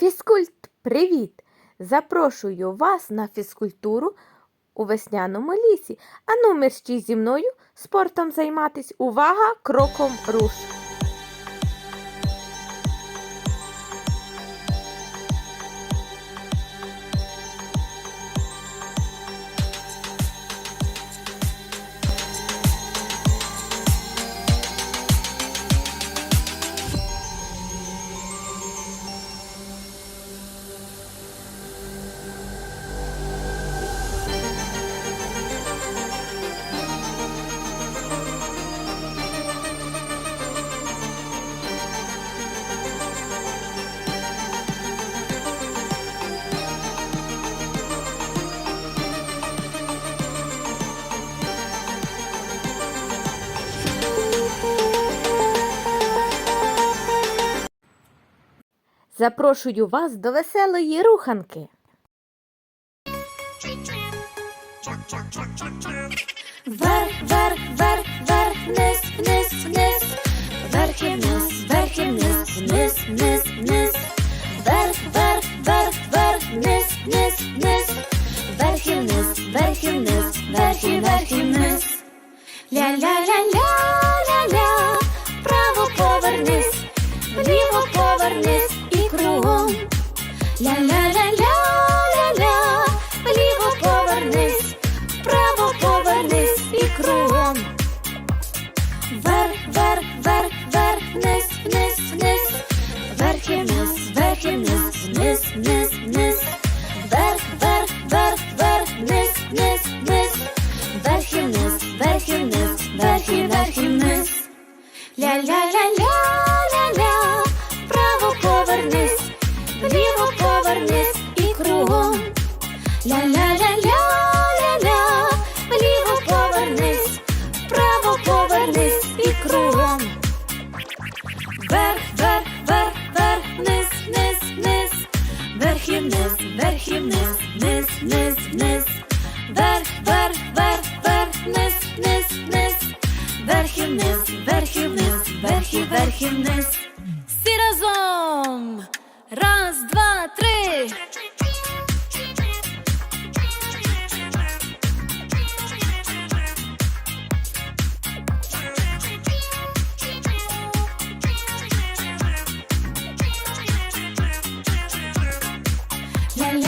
Фізкульт, привіт! Запрошую вас на фізкультуру у весняному лісі. Ану, мерщій зі мною спортом займатись. Увага! Кроком руш! Запрошую вас до веселої руханки. Вверх, вверх, вверх, вверх, вниз, вниз, вниз, вверх і вниз, вверх і вниз, вниз, вниз, вниз, вверх, вверх, вверх, вверх, вниз, вниз. Ля-ля-ля-ля-ля-ля, вверх і вниз, вверх і вниз, вниз, вниз, вниз, вверх, вверх, вверх, вверх, вниз, вниз, вниз, вверх і вниз, вверх і вниз, вверх. la, la.